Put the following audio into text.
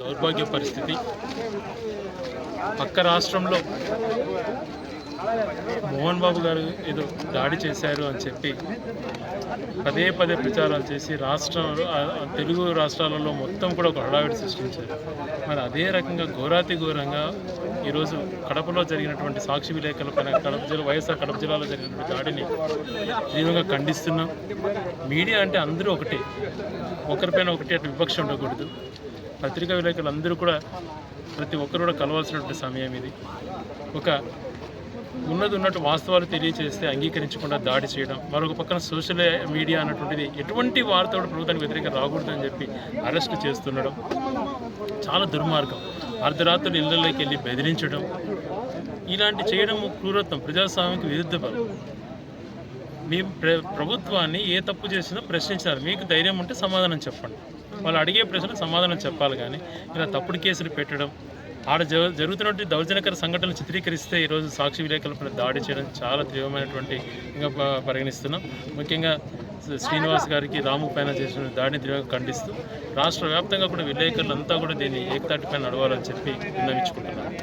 దౌర్భాగ్య పరిస్థితి. పక్క రాష్ట్రంలో మోహన్ బాబు గారు ఏదో దాడి చేశారు అని చెప్పి పదే పదే ప్రచారాలు చేసి రాష్ట్రంలో తెలుగు రాష్ట్రాలలో మొత్తం కూడా ఒక హడావిడి సృష్టించారు. మరి అదే రకంగా ఘోరాతి ఘోరంగా ఈరోజు కడపలో జరిగినటువంటి సాక్షి విలేకరుల పైన కడప జిల్లా వైఎస్ఆర్ కడప జిల్లాలో జరిగినటువంటి దాడిని తీవ్రంగా ఖండిస్తున్నాం. మీడియా అంటే అందరూ ఒకటే. ఒకరిపైన ఒకటి అటు వివక్ష ఉండకూడదు. పత్రికా విలేకరులు అందరూ కూడా ప్రతి ఒక్కరు కూడా కలవాల్సినటువంటి సమయం ఇది. ఒక ఉన్నది ఉన్నట్టు వాస్తవాలు తెలియచేస్తే అంగీకరించకుండా దాడి చేయడం మరొక పక్కన సోషల్ మీడియా అన్నటువంటిది ఎటువంటి వార్త కూడా ప్రభుత్వానికి వ్యతిరేకంగా రాకూడదని చెప్పి అరెస్ట్ చేస్తుండడం చాలా దుర్మార్గం. అర్ధరాత్రులు ఇళ్ళలోకి వెళ్ళి బెదిరించడం ఇలాంటి చేయడం క్రూరత్వం ప్రజాస్వామ్యానికి విరుద్ధ పరం మీ ప్ర ప్రభుత్వాన్ని ఏ తప్పు చేసినా ప్రశ్నించారు మీకు ధైర్యం ఉంటే సమాధానం చెప్పండి. వాళ్ళు అడిగే ప్రశ్నలకు సమాధానం చెప్పాలి కానీ ఇలా తప్పుడు కేసులు పెట్టడం ఆడ జ జరుగుతున్నటువంటి దౌర్జన్యకర సంఘటనలు చిత్రీకరిస్తే ఈరోజు సాక్షి విలేకరులపై దాడి చేయడం చాలా తీవ్రమైనటువంటి ఇంకా పరిగణిస్తున్నాం. ముఖ్యంగా శ్రీనివాస్ గారికి రాము పైన చేసిన దాడిని తీవ్రంగా ఖండిస్తూ రాష్ట్ర వ్యాప్తంగా కూడా విలేకరులంతా కూడా దీన్ని ఏకతాటిపైన నడవాలని చెప్పి విన్నవించుకుంటున్నారు